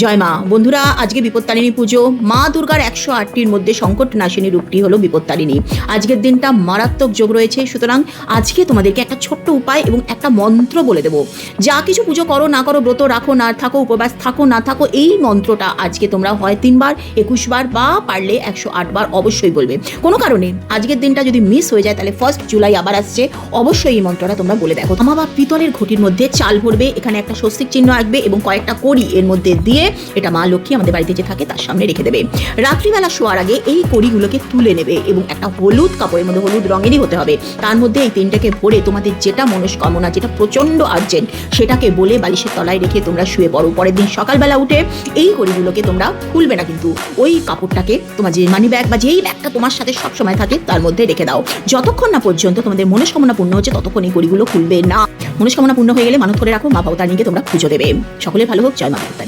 জয় মা। বন্ধুরা, আজকে বিপত্তারিণী পুজো। মা দুর্গার একশো আটটির মধ্যে সংকট নাশিনী রূপটি হলো বিপত্তারিণী। আজকের দিনটা মারাত্মক যোগ রয়েছে। সুতরাং আজকে তোমাদেরকে একটা ছোট্ট উপায় এবং একটা মন্ত্র বলে দেবো। যা কিছু পুজো করো, না করো, ব্রত রাখো, না থাকো, উপবাস থাকো, না থাকো, এই মন্ত্রটা আজকে তোমরা হয় তিনবার, একুশ বার বা পারলে একশো আটবার অবশ্যই বলবে। কোনো কারণে আজকের দিনটা যদি মিস হয়ে যায়, তাহলে ফার্স্ট জুলাই আবার আসছে। অবশ্যই এই মন্ত্রটা তোমরা বলে দেখো। আমা বা পিতলের ঘটির মধ্যে চাল ভরবে, এখানে একটা স্বস্তিক চিহ্ন আসবে এবং কয়েকটা কড়ি এর মধ্যে দিয়ে এটা মা লক্ষ্মী আমাদের বাড়িতে যে থাকে তার সামনে রেখে দেবে। রাত্রিবেলা শোয়ার আগে এই কড়িগুলোকে তুলে নেবে এবং একটা হলুদ কাপড়ের মধ্যে হলুদ রঙেরই হতে হবে। তার মধ্যে এই তিনটাকে ভরে তোমাদের যেটা মনস্কামনা, যেটা প্রচণ্ড আর্জেন্ট সেটাকে বলে বালিশের তলায় রেখে তোমরা শুয়ে পড়ো। পরের দিন সকালবেলা উঠে এই কড়িগুলোকে তোমরা খুলবে না কিন্তু। ওই কাপড়টাকে তোমার যে মানি ব্যাগ বা যেই ব্যাগটা তোমার সাথে সবসময় থাকে তার মধ্যে রেখে দাও। যতক্ষণ না পর্যন্ত তোমাদের মনস্কামনা পূর্ণ হচ্ছে ততক্ষণ এই কড়িগুলো খুলবে না। মনস্কামনা পূর্ণ হয়ে গেলে মানত করে রাখো, মা বাবা তার তোমরা পুজো দেবে। সকলে ভালো হোক, জয় মা বাবা